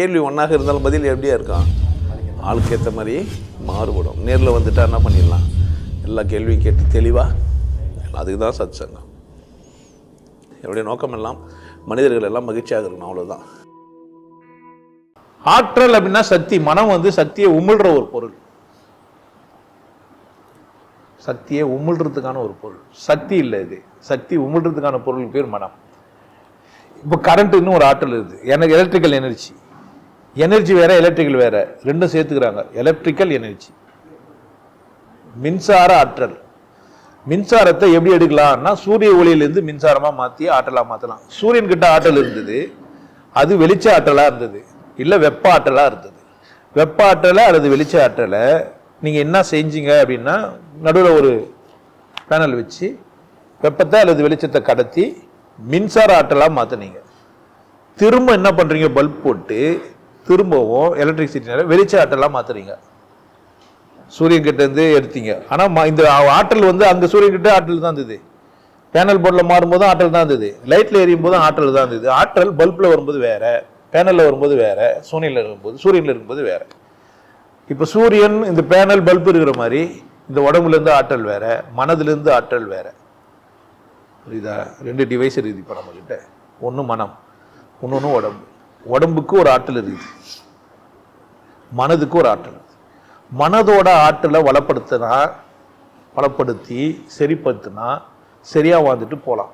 கேள்வி ஒன்றாக இருந்தாலும் பதில் எப்படியா இருக்கான் ஆளுக்கு ஏற்ற மாதிரி மாறுபடும். நேரில் வந்துட்டா என்ன பண்ணிடலாம்? எல்லா கேள்வியும் கேட்டு தெளிவாக அதுக்கு தான் சத் சங்கம் என்னுடைய நோக்கம் எல்லாம் மனிதர்கள் எல்லாம் மகிழ்ச்சியாக இருக்கணும் அவ்வளோதான் ஆற்றல் அப்படின்னா சக்தி. மனம் வந்து சக்தியை உமிழ்ற ஒரு பொருள். சக்தியை உமிழ்றதுக்கான ஒரு பொருள். சக்தி இல்லை இது. சக்தி உமிழ்றதுக்கான பொருள் பேர் மனம். இப்போ கரண்ட்டுன்னு ஒரு ஆற்றல் இருக்குது எனக்கு எலக்ட்ரிக்கல் எனர்ஜி எனர்ஜி வேற எலக்ட்ரிக்கல் வேற. ரெண்டும் சேர்த்துக்கிறாங்க. எலக்ட்ரிக்கல் எனர்ஜி மின்சார ஆற்றல். மின்சாரத்தை எப்படி எடுக்கலாம்னா சூரிய ஒளியிலிருந்து மின்சாரமாக மாற்றி ஆற்றலாக மாற்றலாம் சூரியன் கிட்ட ஆற்றல் இருந்தது. அது வெளிச்ச ஆற்றலாக இருந்தது. இல்லை வெப்ப ஆற்றலாக இருந்தது. வெப்ப ஆற்றலை அல்லது வெளிச்ச ஆற்றலை நீங்கள் என்ன செஞ்சீங்க அப்படின்னா நடுவில் ஒரு பேனல் வச்சு வெப்பத்தை அல்லது வெளிச்சத்தை கடத்தி மின்சார ஆற்றலாக மாற்றினீங்க திரும்ப என்ன பண்ணுறீங்க பல்ப் போட்டு திரும்பவும் எலக்ட்ரிசிட்டினால வெளிச்ச ஆற்றலாக மாற்றுறீங்க சூரியன் இருந்து எடுத்தீங்க. ஆனால் ம- இந்த ஆற்றல் வந்து அந்த சூரியன்கிட்ட ஆற்றல் தான் இருந்தது. பேனல் போர்டில் மாறும்போது ஆற்றல் தான் இருந்தது. லைட்டில் எரியும் போது ஆற்றல் தான் இருந்தது. ஆற்றல் பல்பில் வரும்போது வேற பேனலில் வரும்போது வேற சூரியன்ல இருக்கும்போது சூரியனில் இருக்கும்போது வேற. இப்போ சூரியன் இந்த பேனல் பல்ப் இருக்கிற மாதிரி இந்த உடம்புலேருந்து ஆற்றல் வேற மனதிலேருந்து ஆற்றல் வேற. புரியுதா? ரெண்டு டிவைஸ் இருக்குது இப்போ நம்ம ஒன்று மனம் இன்னொன்று உடம்பு. உடம்புக்கு ஒரு ஆற்றல் இருக்குது. மனதுக்கு ஒரு ஆற்றல் மனதோட ஆற்றலை வளப்படுத்தினா வளப்படுத்தி சரிப்படுத்தினா சரியாக வாழ்ந்துட்டு போகலாம்.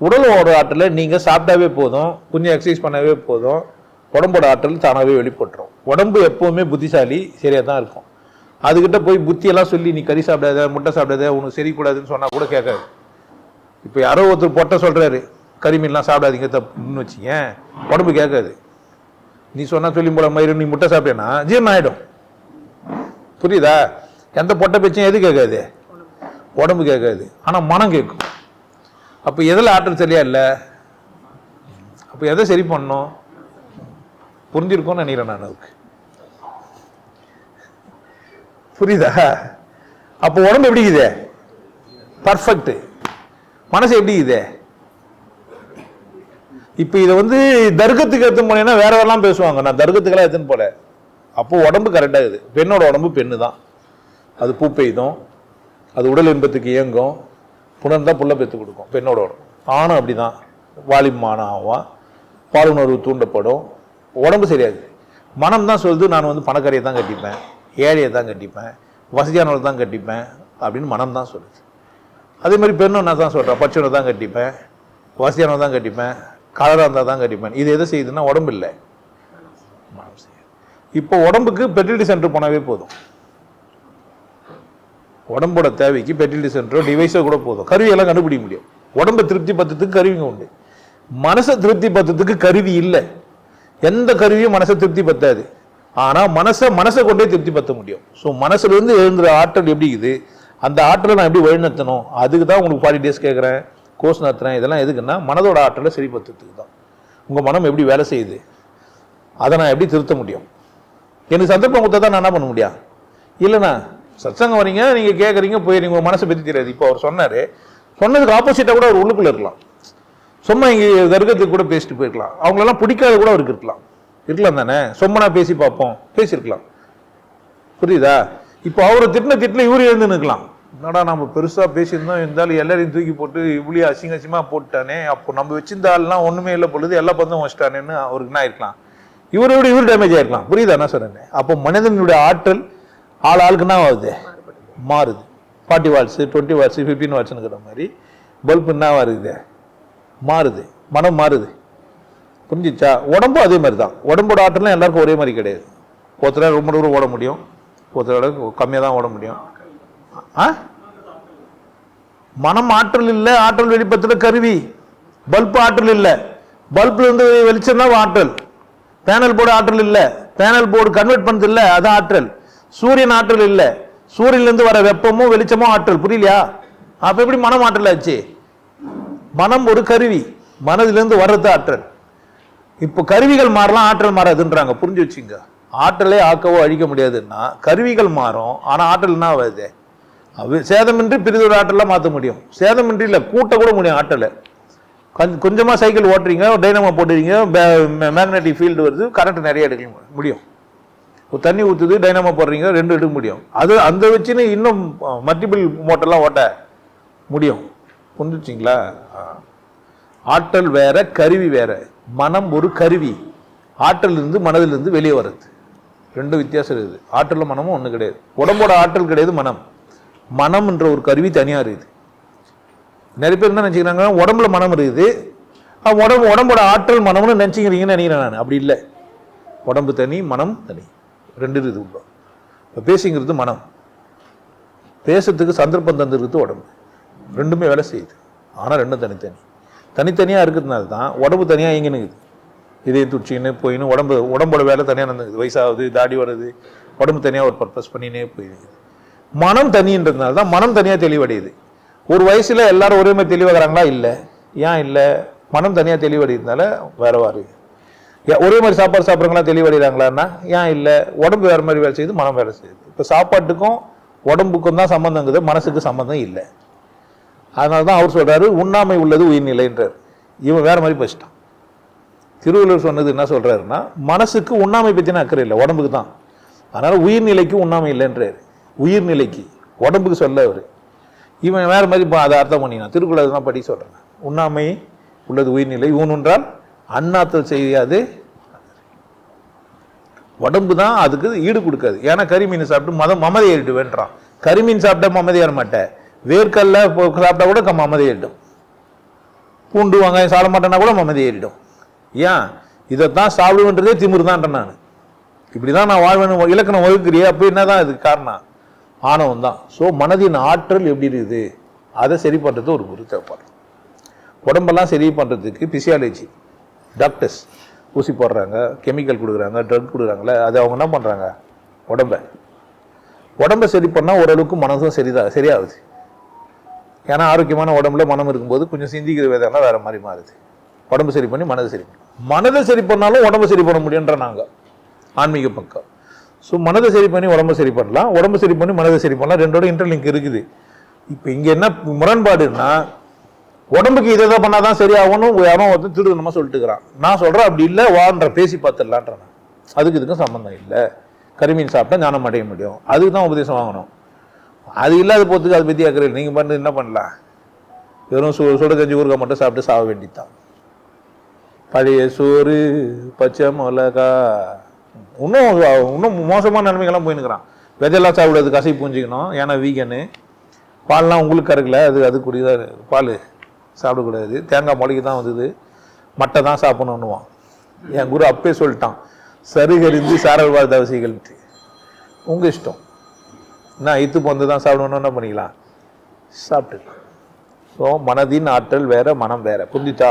உடலோட ஆற்றலை நீங்கள் சாப்பிட்டாவே போதும் கொஞ்சம் எக்ஸசைஸ் பண்ணவே போதும் உடம்போட ஆற்றல் தானாகவே வெளிப்பட்டுரும். உடம்பு எப்போவுமே புத்திசாலி சரியாக தான் இருக்கும். அதுக்கிட்ட போய் புத்தியெல்லாம் சொல்லி நீ கறி சாப்பிடாத முட்டை சாப்பிடாத உனக்கு சரி கூடாதுன்னு கூட கேட்காது. இப்போ யாரோ ஒருத்தர் பொட்டை சொல்கிறாரு கறிமீன்லாம் சாப்பிடாதீங்க தப்புன்னு வச்சுங்க உடம்பு கேட்காது. நீ சொன்னால் சொல்லி போல மயிறு நீ முட்டை சாப்பிட்டேன்னா ஜீரணம் ஆயிடும். புரியுதா? எந்த பொட்டை பேச்சும் எது கேட்காது? உடம்பு கேட்காது. ஆனா மனம் கேட்கும். அப்போ எதில் ஆற்றல் சரியா இல்லை? அப்போ எதை சரி பண்ணும் புரிஞ்சிருக்கும்னு நினைக்கிறேன் நான் அதுக்கு. புரியுதா? அப்போ உடம்பு எப்படி இருக்குது? பர்ஃபெக்ட் மனசு எப்படி இருக்குது? இப்போ இதை வந்து தர்க்கத்துக்கு எடுத்துன்னு போனீங்கன்னா வேற வேறலாம் பேசுவாங்க. நான் தர்க்கத்துக்கெல்லாம் எடுத்துன்னு போல. அப்போ உடம்பு கரெக்டாக இருக்குது. பெண்ணோட உடம்பு பெண்ணு தான் அது பூ பெய்தும். அது உடல் இன்பத்துக்கு இயங்கும். புணர்ந்தால் புள்ள பெற்று கொடுக்கும். பெண்ணோட உடம்பு. ஆணும் அப்படிதான். வாலிபமானம் ஆவான் பாலுணர்வு தூண்டப்படும். உடம்பு சரியாது. மனம் தான் சொல்லுது நான் வந்து பணக்காரியை தான் கட்டிப்பேன். ஏழையை தான் கட்டிப்பேன். வசதியானவரை தான் கட்டிப்பேன். அப்படின்னு மனம் தான் சொல்லுது. அதே மாதிரி பெண்ணும் நான் தான் சொல்கிறேன் பச்சனை தான் கட்டிப்பேன். வசதியானவர் தான் கட்டிப்பேன். கலராக இருந்தால் தான் கட்டிப்பேன் இது எதை செய்யுதுன்னா உடம்பு இல்லை இப்போ உடம்புக்கு பெர்டிலிட்டி சென்டர் போனாவே போதும். உடம்போட தேவைக்கு பெர்டிலிட்டி சென்டரோ டிவைஸோ கூட போதும். கருவியெல்லாம் கண்டுபிடிக்க முடியும் உடம்பை திருப்தி பத்தத்துக்கு கருவிங்க உண்டு. மனசை திருப்தி பத்தத்துக்கு கருவி இல்லை. எந்த கருவியும் மனசை திருப்தி பத்தாது ஆனால் மனசை மனசை கொண்டே திருப்தி பத்த முடியும் ஸோ மனசுலேருந்து எழுந்துற ஆற்றல் எப்படி இருக்குது? அந்த ஆற்றலை நான் எப்படி வழிநடத்தணும்? அதுக்கு தான் உங்களுக்கு ஃபார்ட்டி டேஸ் கேட்குறேன் கோஸ் நடத்துறேன் இதெல்லாம் எதுக்குன்னா மனதோட ஆற்றலை சரிப்படுத்துறதுக்கு தான். உங்கள் மனம் எப்படி வேலை செய்யுது? அதை நான் எப்படி திருத்த முடியும்? எனக்கு சந்தர்ப்பம் கொடுத்தா தான் நான் என்ன பண்ண முடியும்? இல்லைண்ணா சத்சங்கம் வரீங்க நீங்கள் கேட்குறீங்க போயிடுறீங்க உங்கள் மனசை பற்றி தெரியாது. இப்போ அவர் சொன்னார் சொன்னதுக்கு ஆப்போசிட்டாக கூட அவர் உள்ளுக்குள்ளே இருக்கலாம். சும்மா இங்கே தர்க்கத்துக்கு கூட பேசிட்டு போயிருக்கலாம். அவங்களெல்லாம் பிடிக்காத கூட அவருக்கு இருக்கலாம். இருக்கலாம் தானே? சொம்மனா பேசி பார்ப்போம். பேசியிருக்கலாம். புரியுதா? இப்போ அவரை திட்டின திட்டில் இவரு எழுந்து நிற்கலாம். என்னடா நம்ம பெருசாக பேசியிருந்தோம் இருந்தாலும் எல்லாரையும் தூக்கி போட்டு இவ்வளோ அசிங்க அசிங்கமாக போட்டானே அப்போ நம்ம வச்சிருந்த ஆள்லாம் ஒன்றுமே இல்லை பொழுது எல்லா பந்தம் வச்சிட்டானேன்னு அவருக்கு என்ன ஆயிருக்கலாம்? இவரை விட இவர் டேமேஜ் ஆயிருக்கலாம். புரியுதா என்ன சொல்றேன் அப்போ மனிதனுடைய ஆற்றல் ஆள் ஆளுக்கு என்ன ஆகுது? மாறுது. Forty watts twenty watts fifteen வாட்ஸ்னுங்கிற மாதிரி பல்ப் என்ன வருது மாறுது. மனம் மாறுது. புரிஞ்சிச்சா? உடம்பும் அதே மாதிரி தான். உடம்போட ஆற்றலாம் எல்லாருக்கும் ஒரே மாதிரி கிடையாது. ஒருத்தர ரொம்ப தூரம் ஓட முடியும். ஒருத்தரோட கம்மியாக தான் ஓட முடியும். ஆ? மனம் ஆற்றல் இல்லை ஆற்றல் வெளிப்பத்தில் கருவி. பல்ப் ஆற்றல் இல்லை பல்ப்லேருந்து வெளிச்சம் தான் ஆற்றல். பேனல் போர்டு ஆற்றல் இல்லை பேனல் போர்டு கன்வெர்ட் பண்ணது இல்லை அது ஆற்றல். சூரியன் ஆற்றல் இல்லை. சூரியன்லேருந்து வர வெப்பமும் வெளிச்சமும் ஆற்றல் புரியலையா? அப்போ எப்படி மனம் ஆற்றல் ஆச்சு மனம் ஒரு கருவி. மனதிலேருந்து வர்றது ஆற்றல். இப்போ கருவிகள் மாறலாம் ஆற்றல் மாறாதுன்றாங்க. புரிஞ்சு வச்சுங்க ஆற்றலே ஆக்கவோ அழிக்க முடியாதுன்னா கருவிகள் மாறும். ஆனால் ஆற்றல் என்ன ஆகுது? சேதமின்றி பிரிதொரு ஆட்டெல்லாம் மாற்ற முடியும். சேதமின்றி இல்லை கூட்ட கூட முடியும் ஆற்றலை. கொஞ்ச- கொஞ்சமாக சைக்கிள் ஓட்டுறீங்க டைனமோ போட்டுறீங்க மேக்னெட்டிக் ஃபீல்டு வருது கரண்ட் நிறைய எடுக்க முடியும். தண்ணி ஊற்றுது டைனமோ போடுறீங்க ரெண்டு எடுக்க முடியும். அது அந்த வச்சுன்னு இன்னும் மல்டிபிள் மோட்டர்லாம் ஓட்ட முடியும். புரிஞ்சுச்சிங்களா? ஆற்றல் வேற கருவி வேற. மனம் ஒரு கருவி. ஆற்றல் இருந்து மனதிலிருந்து வெளியே வர்றது. ரெண்டு வித்தியாசம் இருக்குது. ஆற்றலும் மனமும் ஒன்று கிடையாது. உடம்போட ஆற்றல் கிடையாது மனம். மனம்ன்ற ஒரு கருவி தனியாக இருக்குது. நிறைய பேர் என்ன நினச்சிக்கிறாங்க? உடம்புல மனம் இருக்குது. உடம்பு உடம்போட ஆற்றல் மனம்னு நினச்சிக்கிறீங்கன்னு நினைக்கிறேன் நான். அப்படி இல்லை. உடம்பு தனி மனம் தனி. ரெண்டு இருக்குது உள்ள இப்போ பேசிங்கிறது மனம். பேசுறதுக்கு சந்தர்ப்பம் தந்துருக்குது உடம்பு. ரெண்டுமே வேலை செய்யுது. ஆனால் ரெண்டும் தனித்தனி. தனித்தனியாக இருக்கிறதுனால தான் உடம்பு தனியாக இயங்கினுக்குது. இதே துடிச்சின்னு போயின்னு உடம்பு உடம்போட வேலை தனியாக நடந்துக்குது. வயசாகுது தாடி வருது உடம்பு தனியாக ஒரு பர்பஸ் பண்ணினே போயிருக்குது மனம் தனின்றதுனால தான் மனம் தனியாக தெளிவடையுது. ஒரு வயசில் எல்லாரும் ஒரே மாதிரி தெளிவாகிறாங்களா? இல்லை. ஏன் இல்லை? மனம் தனியாக தெளிவடைகிறதுனால வேற வாரு ஏன் ஒரே மாதிரி சாப்பாடு சாப்பிட்றவங்களா தெளிவடைகிறாங்களான்னா ஏன் இல்லை? உடம்பு வேறு மாதிரி வேலை செய்யுது மனம் வேலை செய்யுது. இப்போ சாப்பாட்டுக்கும் உடம்புக்கும் தான் சம்மந்தங்குது மனசுக்கு சம்மந்தம் இல்லை. அதனால தான் அவர் சொல்கிறாரு உண்ணாமை உள்ளது உயிர்நிலைன்றார். இவன் வேறு மாதிரி பேசிட்டான் திருவள்ளுவர் சொன்னது என்ன சொல்கிறாருன்னா மனசுக்கு உண்ணாமை பற்றின அக்கறை இல்லை உடம்புக்கு தான். அதனால் உயிர்நிலைக்கு உண்ணாமை இல்லைன்றாரு. உயிர்நிலைக்கு உடம்புக்கு சொல்ல அவர். இவன் வேற மாதிரி இப்போ அதை அர்த்தம் பண்ணினான். திருக்குறள் தான் படி சொல்கிறேன் உண்ணாமை உள்ளது உயிர்நிலை. ஊனுன்றால் அண்ணாத்தல் செய்யாது. உடம்பு தான் அதுக்கு ஈடு கொடுக்காது. ஏன்னா கறிமீன் சாப்பிட்டு மதம் மமதை ஏறிட்டு வேண்டான் கறிமீன் சாப்பிட்டா மமதை ஏற மாட்டேன். வேர்க்கல்ல சாப்பிட்டா கூட க- மமதை ஏறிடும். பூண்டு வெங்காயம் சாப்பிட மாட்டேன்னா கூட மமதி ஏறிடும். ஏன்? இதைத்தான் சாப்பிடுவேன்றதே திமிர் தான்ன்றேன் நான். இப்படி தான் நான் வாழ்வேன்னு இலக்கணம் வகுக்கிறியே அப்போ என்னதான் இதுக்கு காரணம்? ஆணவம் தான் ஸோ மனதின் ஆற்றல் எப்படி இருக்குது? அதை சரி பண்ணுறது ஒரு குரு தேவைப்படுறோம் உடம்பெல்லாம் சரி பண்ணுறதுக்கு பிசியாலஜி டாக்டர்ஸ் ஊசி போடுறாங்க கெமிக்கல் கொடுக்குறாங்க ட்ரக் கொடுக்குறாங்களே அது அவங்க என்ன பண்ணுறாங்க உடம்ப. உடம்ப சரி பண்ணால் ஓரளவுக்கு மனசும் சரிதா சரியாகுது. ஏன்னா ஆரோக்கியமான உடம்புல மனம் இருக்கும்போது கொஞ்சம் சிந்திக்கிற விதம்லாம் வேறு மாதிரி மாறுது. உடம்பு சரி பண்ணி மனதை சரி பண்ணி. மனதை சரி பண்ணாலும் உடம்பு சரி பண்ண முடியுன்ற நாங்கள் ஆன்மீக பக்கம். ஸோ மனதை சரி பண்ணி உடம்பை சரி பண்ணலாம். உடம்பு சரி பண்ணி மனதை சரி பண்ணலாம். ரெண்டோட இன்டர்லிங்க் இருக்குது. இப்போ இங்கே என்ன முரண்பாடுன்னா உடம்புக்கு இதை தான் பண்ணாதான் சரியாகணும் யாரும் வந்து திருடணுமா சொல்லிட்டுக்கிறான். நான் சொல்கிறேன் அப்படி இல்லை வான்ற பேசி பார்த்துடலான்றேன் அதுக்கு இதுக்கும் சம்மந்தம் இல்லை. கரிமீன் சாப்பிட்டா ஞானம் அடைய முடியும். அதுக்கு தான் உபதேசம் வாங்கணும். அது இல்லாத போகிறதுக்கு அதை பற்றி அக்கறை நீங்கள் பண்ணு என்ன பண்ணலாம்? வெறும் சு சுட கஞ்சி ஊறுகாய் மட்டும் சாப்பிட்டு சாக வேண்டியதுதான். பழைய சோறு பச்சை மிளகா இன்னும் இன்னும் மோசமான நிலைமைகள்லாம் போயின்னுக்கிறான். விதையெல்லாம் சாப்பிடாது கசை பூஞ்சிக்கணும் ஏன்னா வீகனு பால்லாம் உங்களுக்கு கறக்கல அது அதுக்குரியதாக பால் சாப்பிடக்கூடாது. தேங்காய் மொழிக்கு தான் வந்தது. மட்டை தான் சாப்பிடணுன்னுவான். என் குரு அப்பே சொல்லிட்டான். சருகறிந்து சாரல்வாத வாழ் உங்கள் இஷ்டம். நான் இத்து பொந்து தான் சாப்பிடணும்னு என்ன பண்ணிக்கலாம்? சாப்பிட்டு ஸோ மனதின் ஆற்றல் வேற மனம் வேற. புரிஞ்சுச்சா?